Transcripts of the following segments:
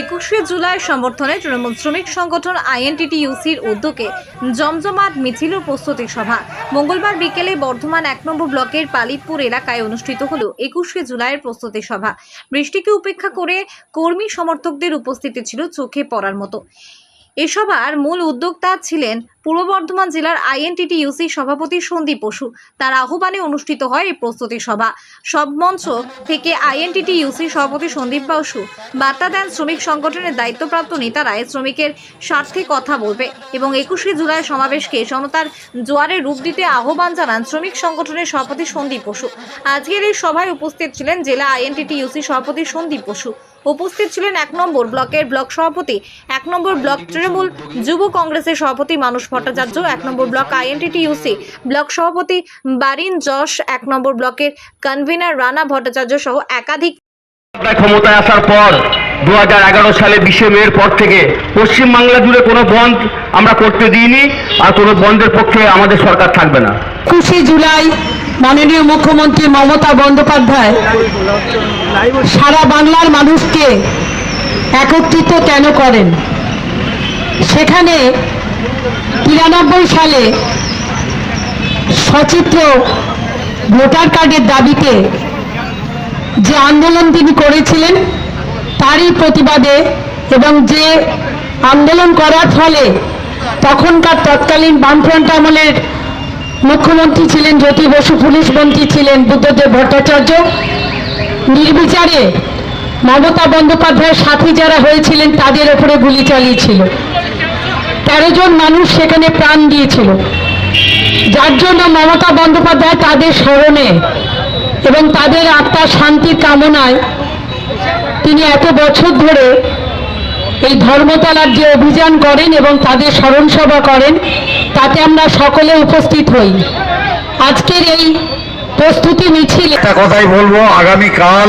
একুশে জুলাই সমর্থনে তৃণমূল শ্রমিক সংগঠন আইএনটিটিইউসির উদ্যোগে জমজমাট মিছিল প্রস্তুতি সভা। মঙ্গলবার বিকেলে বর্ধমান এক নম্বর ব্লকের পালিতপুর এলাকায় অনুষ্ঠিত হল একুশে জুলাইয়ের প্রস্তুতি সভা। বৃষ্টিকে উপেক্ষা করে কর্মী সমর্থকদের উপস্থিতি ছিল চোখে পড়ার মতো। এ সভার মূল উদ্যোক্তা ছিলেন পূর্ব বর্ধমান জেলার আইএনটিটিইউসি সভাপতি সন্দীপ বসু। তার আহ্বানে অনুষ্ঠিত হয় এই প্রস্তুতি সভা। সব মঞ্চ থেকে আইএনটিটিইউসি সভাপতি সন্দীপ বসু, বার্তা দেন শ্রমিক সংগঠনের দায়িত্বপ্রাপ্ত নেতারা শ্রমিকের স্বার্থে কথা বলবে এবং একুশে জুলাই সমাবেশকে জনতার জোয়ারে রূপ দিতে আহ্বান জানান শ্রমিক সংগঠনের সভাপতি সন্দীপ বসু। আজকের এই সভায় উপস্থিত ছিলেন জেলা আইএনটিটিইউসি সভাপতি সন্দীপ বসু। উপস্থিত ছিলেন এক নম্বর ব্লকের ব্লক সভাপতি, এক নম্বর ব্লক তৃণমূল যুব কংগ্রেসের সভাপতি মানুষ ভট্টাচার্য এক নম্বর ব্লক আইএনটিটিইউসি ব্লক সভাপতি বারিন যশ এক নম্বর ব্লকের কনভিনার রানা ভট্টাচার্য সহ একাধিক ক্ষমতায় আসার পর দুই হাজার এগারো সালে বিশে মের পর থেকে পশ্চিমবাংলা জুড়ে কোনো বন্ধ আমরা করতে দিইনি আর কোনো বন্ধের পক্ষে আমাদের সরকার থাকবে না। একুশে জুলাই মাননীয় মুখ্যমন্ত্রী মমতা বন্দ্যোপাধ্যায় সারা বাংলার মানুষকে একত্রিত কেন করেন? সেখানে তিরানব্বই সালে সচিত্র ভোটার কার্ডের দাবিতে যে আন্দোলন তিনি করেছিলেন, তারই প্রতিবাদে এবং যে আন্দোলন করার ফলে তখনকার তৎকালীন বামফ্রন্ট আমলের মুখ্যমন্ত্রী ছিলেন জ্যোতি বসু, পুলিশ মন্ত্রী ছিলেন বুদ্ধদেব ভট্টাচার্য। নির্বিচারে মমতা বন্দ্যোপাধ্যায়ের সাথী যারা হয়েছিলেন, তাদের ওপরে গুলি চালিয়েছিল। জন মানুষ সেখানে প্রাণ দিয়েছিল? যার জন্য মমতা বন্দ্যোপাধ্যায় তাদের স্মরণে এবং তাদের আত্মার শান্তির কামনায় তিনি এত বছর ধরে এই ধর্মতলার যে অভিযান করেন এবং তাদের স্মরণ সভা করেন, তাতে আমরা সকলে উপস্থিত হই। আজকের এই প্রস্তুতি মিছিল একটা কথাই বলব, আগামীকাল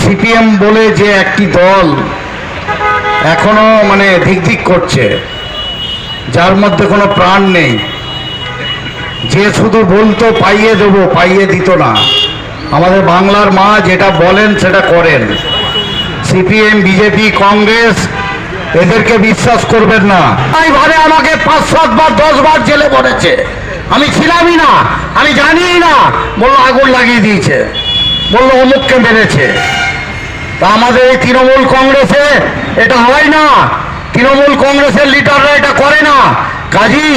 সিপিএম বলে যে একটি দল এখনও মানে দিক করছে যার মধ্যে কোনো প্রাণ নেই। যে শুধু বলতো, পাইয়ে দেবো, পাইয়ে দিত না। আমাদের বাংলার মা যেটা বলেন, সেটা করেন। সিপিএম, বিজেপি, কংগ্রেস, এদেরকে বিশ্বাস করবেন না। এইভাবে আমাকে পাঁচ সাতবার দশ বার জেলে পড়েছে। আমি ছিলামই না, আমি জানিই না। বলল, আগুন লাগিয়ে দিয়েছে। বলল, অমুককে মেরেছে। তা আমাদের এই তৃণমূল কংগ্রেসে এটা হয় না। তৃণমূল কংগ্রেসের লিডাররা এটা করে না। কাজী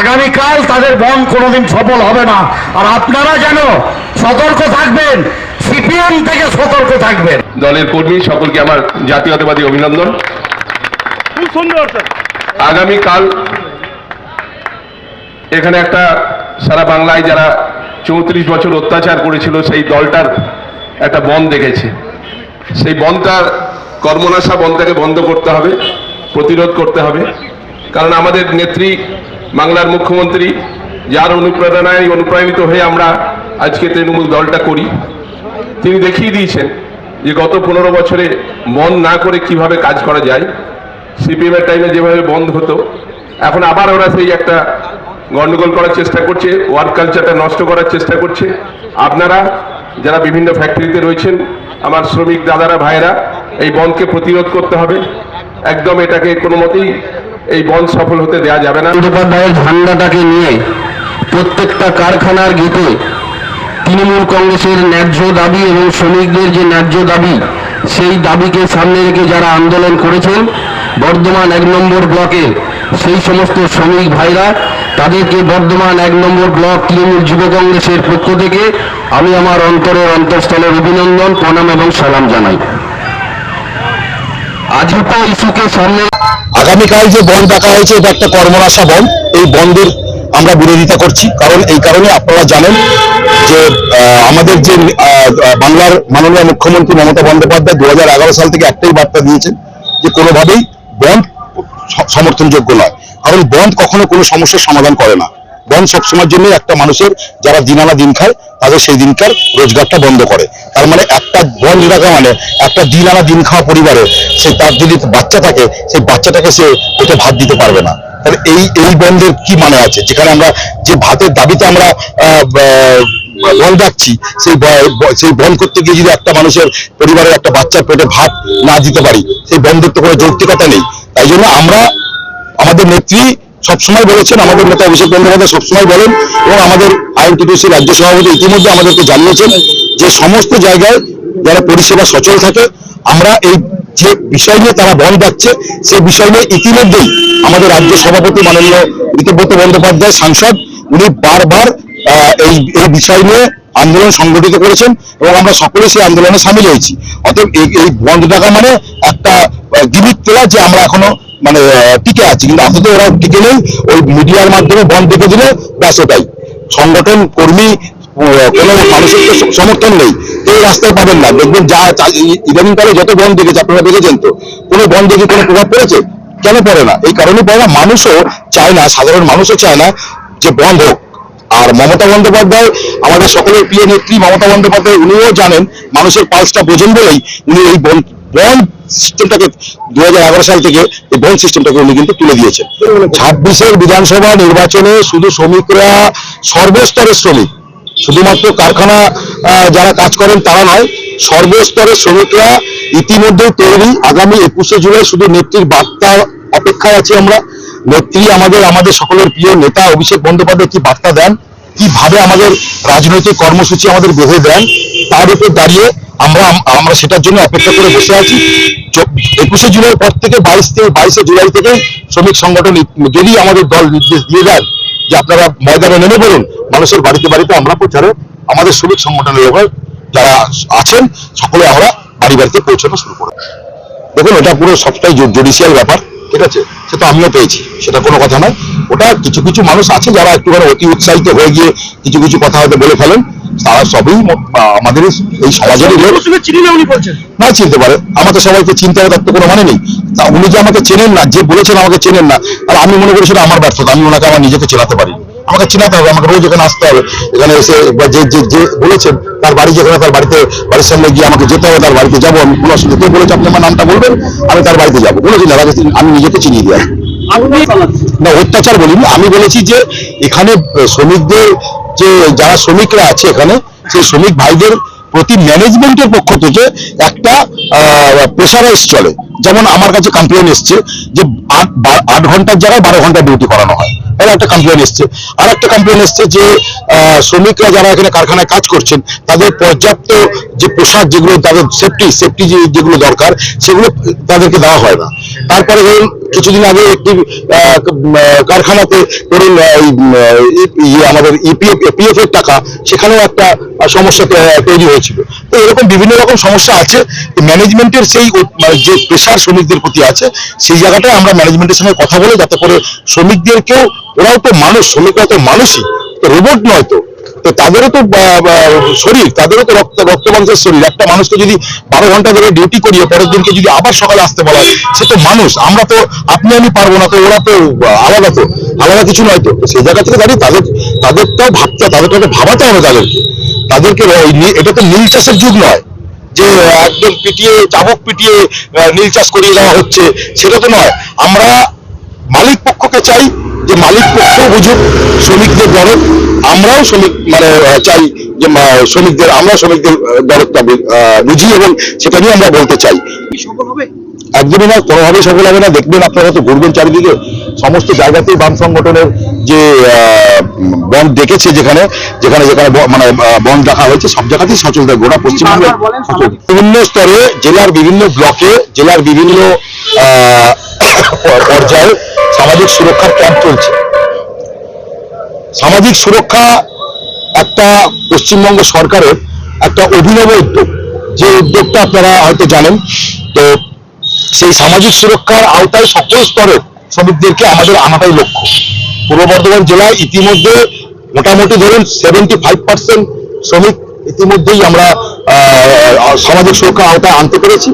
আগামীকাল তাদের বন কোনোদিন সফল হবে না। আর আপনারা যেন সতর্ক থাকবেন সিপিএম থেকে সতর্ক থাকবেন। দলের কর্মী সকলকে আমার জাতীয়তাবাদী অভিনন্দন। আগামীকাল এখানে একটা সারা বাংলায় যারা চৌত্রিশ বছর অত্যাচার করেছিল সেই দলটার একটা বন দেখেছে। সেই বনটা কর্মনাশা বনটাকে বন্ধ করতে হবে। প্রতিরোধ করতে হবে। কারণ আমাদের নেত্রী বাংলার মুখ্যমন্ত্রী, যার অনুপ্রেরণায় অনুপ্রাণিত হয়ে আমরা আজকে তৃণমূল দলটা করি, তিনি দেখিয়ে দিয়েছেন যে গত পনেরো বছরে বন্ধ না করে কীভাবে কাজ করা যায়। সিপিএম এর টাইমে যেভাবে বন্ধ হতো, এখন আবার ওরা সেই একটা গন্ডগোল করার চেষ্টা করছে ওয়ার্ক কালচারটা নষ্ট করার চেষ্টা করছে। আপনারা যারা বিভিন্ন ফ্যাক্টরিতে রয়েছেন, আমার শ্রমিক দাদারা ভাইরা এই বন্ধকে প্রতিরোধ করতে হবে। একদম এটাকে কোনো মতেই এই বন্ধ সফল হতে দেওয়া যাবে না। বন্দ্যোপাধ্যায়ের ঝান্ডাটাকে নিয়ে প্রত্যেকটা কারখানার গেটে তৃণমূল কংগ্রেসের ন্যায্য দাবি এবং শ্রমিকদের যে ন্যায্য দাবি, সেই দাবিকে সামনে রেখে যারা আন্দোলন করেছেন, বর্ধমান এক নম্বর ব্লকে সেই সমস্ত শ্রমিক ভাইরা, তাদেরকে বর্ধমান এক নম্বর ব্লক তৃণমূল যুব কংগ্রেসের পক্ষ থেকে আমি আমার অন্তরের অন্তঃস্থলের অভিনন্দন, প্রণাম এবং সালাম জানাই। আগামীকাল যে বন্ধ ডাকা হয়েছে, এটা একটা কর্মরাশা বন্ধ। এই বন্ধের আমরা বিরোধিতা করছি। কারণ এই কারণে আপনারা জানেন যে আমাদের যে বাংলার মাননীয় মুখ্যমন্ত্রী মমতা বন্দ্যোপাধ্যায় দু হাজার এগারো সাল থেকে একটাই বার্তা দিয়েছেন যে, কোনোভাবেই বন্ধ সমর্থনযোগ্য নয়। কারণ বন্ধ কখনো কোনো সমস্যার সমাধান করে না। বন্ধ সবসময়ের জন্য একটা মানুষের যারা দিন আনা দিন খায়, তাদের সেই দিনকার রোজগারটা বন্ধ করে। তার মানে একটা বন রাখা মানে একটা দিন আনা দিন খাওয়া পরিবারে, সে তার যদি বাচ্চা থাকে, সেই বাচ্চাটাকে সে পেটে ভাত দিতে পারবে না। তাহলে এই এই বন্ধের কি মানে আছে? যেখানে আমরা যে ভাতের দাবিতে আমরা বন্ধ রাখছি সেই সেই বন্ধ করতে গিয়ে যদি একটা মানুষের পরিবারের একটা বাচ্চার পেটে ভাত না দিতে পারি, সেই বন্ধের তো কোনো যৌক্তিকতা নেই। তাই জন্য আমরা, আমাদের নেত্রী সবসময় বলেছেন, আমাদের নেতা অভিষেক বন্দ্যোপাধ্যায় সবসময় বলেন এবং আমাদের আইএনটিটিউসি রাজ্য সভাপতি ইতিমধ্যে আমাদেরকে জানিয়েছেন যে সমস্ত জায়গায় যারা পরিষেবা সচল থাকে, আমরা এই যে বিষয় নিয়ে তারা বন্ধ রাখছে সেই বিষয় নিয়ে ইতিমধ্যেই আমাদের রাজ্য সভাপতি মাননীয় ঋতব্রত বন্দ্যোপাধ্যায়, সাংসদ, উনি বারবার এই এই বিষয় নিয়ে আন্দোলন সংগঠিত করেছেন এবং আমরা সকলে সেই আন্দোলনে সামিল হয়েছি। অতএব এই বন্ধ থাকা মানে একটা গিমিক তোলা যে আমরা এখনও মানে টিকে আছে। কিন্তু আপাতত ওরা টিকে নেই। ওই মিডিয়ার মাধ্যমে বন্ধ দেখে দিলে ব্যাস ওটাই। সংগঠন, কর্মী কোনো মানুষের সমর্থন নেই। কেউ রাস্তায় পাবেন না। দেখবেন যা ইদানিংকালে যত বন্ধ দেখেছে আপনারা দেখেছেন তো, কোনো বন্ধ দেখে কোনো প্রভাব পড়েছে? কেন পড়ে না? এই কারণে পড়ে না। মানুষও চায় না, সাধারণ মানুষও চায় না যে বন্ধ হোক। আর মমতা বন্দ্যোপাধ্যায়, আমাদের সকলের প্রিয় নেত্রী মমতা বন্দ্যোপাধ্যায়, উনিও জানেন, মানুষের পালসটা বোঝেন বলেই উনি এই বন- সিস্টেমটাকে দু হাজার এগারো সাল থেকে এই বন্ড সিস্টেমটাকে উনি কিন্তু তুলে দিয়েছেন। ছাব্বিশের বিধানসভা নির্বাচনে শুধু শ্রমিকরা, সর্বস্তরের শ্রমিক, শুধুমাত্র কারখানা যারা কাজ করেন তারা নয়, সর্বস্তরের শ্রমিকরা ইতিমধ্যে তৈরি। আগামী একুশে জুলাই শুধু নেত্রীর বার্তা অপেক্ষায় আছি আমরা। নেত্রী আমাদের আমাদের সকলের প্রিয় নেতা অভিষেক বন্দ্যোপাধ্যায় কি বার্তা দেন? কীভাবে আমাদের রাজনৈতিক কর্মসূচি আমাদের বেঁধে দেন? তার উপর দাঁড়িয়ে আমরা আমরা সেটার জন্য অপেক্ষা করে বসে আছি। একুশে জুলাই পর থেকে বাইশ থেকে, বাইশে জুলাই থেকে শ্রমিক সংগঠন যদি আমাদের দল নির্দেশ দিয়ে দেন যে আপনারা ময়দানে নেমে পড়ুন, মানুষের বাড়িতে বাড়িতে আমরা প্রচারে আমাদের শ্রমিক সংগঠনের লোক যারা আছেন, সকলে আমরা বাড়ি বাড়িতে পৌঁছানো শুরু করব। দেখুন, এটা পুরো সবটাই জুডিশিয়াল ব্যাপার, ঠিক আছে? সেটা আমিও পেয়েছি, সেটা কোনো কথা নয়। ওটা কিছু কিছু মানুষ আছে যারা একটুখানি অতি উৎসাহিত হয়ে গিয়ে কিছু কিছু কথা হয়তো বলে ফেলেন। তারা সবই আমাদের এই সমাজেরই লোক। না চিনতে পারে। আমাকে সবাইকে চিনতে হবে তার তো কোনো মানে নেই। তা উনি যে আমাকে চেনেন না যে বলেছেন আমাকে চেনেন না আর আমি মনে করি সেটা আমার ব্যর্থতা আমি ওনাকে আমার নিজেকে চেনাতে পারি। আমাকে চেনাতে হবে আমাকে রোজ এখানে আসতে হবে। এখানে এসে যে যে যে বলেছেন তার বাড়ি যেখানে তার বাড়িতে বাড়ির সামনে গিয়ে আমাকে যেতে হবে তার বাড়িতে যাব আমি। কোনো অসুবিধা কেউ বলেছে আপনি আমার নামটা বলবেন? আমি তার বাড়িতে যাব। বলেছি না তাকে আমি নিজেকে চিনিয়ে দিয়ে আসব। না, অত্যাচার বলিনি আমি বলেছি যে এখানে শ্রমিকদের যে, যারা শ্রমিকরা আছে এখানে, সেই শ্রমিক ভাইদের প্রতি ম্যানেজমেন্টের পক্ষ থেকে একটা প্রেশারাইজ চলে। যেমন আমার কাছে কমপ্লেন এসছে যে আট আট ঘণ্টার জায়গায় বারো ঘণ্টা ডিউটি করানো হয়। এর একটা কমপ্লেন এসছে। আর একটা কমপ্লেন এসছে যে শ্রমিকরা যারা এখানে কারখানায় কাজ করছেন, তাদের পর্যাপ্ত যে পোশাক যেগুলো, তাদের সেফটি সেফটি যেগুলো দরকার, সেগুলো তাদেরকে দেওয়া হয় না। তারপরে ধরুন কিছুদিন আগে একটি কারখানাতে ধরুন ইয়ে আমাদের ইপিএফ পিএফ এর টাকা, সেখানেও একটা সমস্যা তৈরি হয়েছিল। তো এরকম বিভিন্ন রকম সমস্যা আছে। ম্যানেজমেন্টের সেই মানে যে প্রেশার শ্রমিকদের প্রতি আছে, সেই জায়গাটায় আমরা ম্যানেজমেন্টের সঙ্গে কথা বলে, যাতে করে শ্রমিকদেরকেও, ওরাও তো মানুষ শ্রমিকরা তো মানুষই। তো রোবট নয় তো। তো তাদেরও তো শরীর, তাদেরও তো রক্ত রক্ত মাংসের শরীর। একটা মানুষকে যদি বারো ঘণ্টা ধরে ডিউটি করিয়ে পরের দিনকে যদি আবার সকালে আসতে বলা হয়, সে তো মানুষ। আমরা তো, আপনি আমি পারব না তো, ওরা তো আলাদা তো, আলাদা কিছু নয় তো। সেই জায়গা থেকে দাঁড়িয়ে তাদের তাদেরটাও ভাবতে তাদেরকে একটা ভাবাতে হবে তাদেরকে। তাদেরকে এটা তো নীল চাষের যুগ নয় যে, একদম পিটিয়ে, চাবক পিটিয়ে নীল চাষ করিয়ে দেওয়া হচ্ছে, সেটা তো নয়। আমরা মালিক পক্ষকে চাই যে মালিক পক্ষ বুঝুক শ্রমিকদের দরদ আমরাও শ্রমিক মানে চাই যে শ্রমিকদের আমরা শ্রমিকদের দরদটা বুঝি এবং সেটা নিয়ে আমরা বলতে চাই। একদমই না কোনোভাবেই সফল হবে না। দেখবেন আপনারা তো ঘুরবেন চারিদিকে। সমস্ত জায়গাতেই বাম সংগঠনের যে বন্ধ ডেকেছে যেখানে যেখানে যেখানে মানে বন্ধ রাখা হয়েছে সব জায়গাতেই সচল থাকে গোটা পশ্চিমবঙ্গে। বিভিন্ন স্তরে জেলার বিভিন্ন ব্লকে জেলার বিভিন্ন আহ, পর্যায়ে সামাজিক সুরক্ষার ক্যাম্প চলছে। সামাজিক সুরক্ষা একটা পশ্চিমবঙ্গ সরকারের একটা অভিনব উদ্যোগ। যে উদ্যোগটা আপনারা হয়তো জানেন, তো সেই সামাজিক সুরক্ষার আওতায় সকল স্তরের শ্রমিকদেরকে আমাদের আনাটাই লক্ষ্য। পূর্ব বর্ধমান জেলায় ইতিমধ্যে মোটামুটি ধরুন সেভেন্টি ফাইভ পার্সেন্ট শ্রমিক ইতিমধ্যেই আমরা সামাজিক সুরক্ষা আওতায় আনতে পেরেছি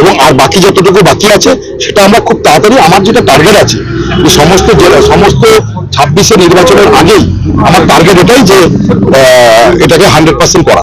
এবং আর বাকি যতটুকু বাকি আছে, সেটা আমরা খুব তাড়াতাড়ি, আমার যেটা টার্গেট আছে সমস্ত জেলা সমস্ত ছাব্বিশে নির্বাচনের আগেই আমার টার্গেট এটাই যে এটাকে হান্ড্রেড পার্সেন্ট করা।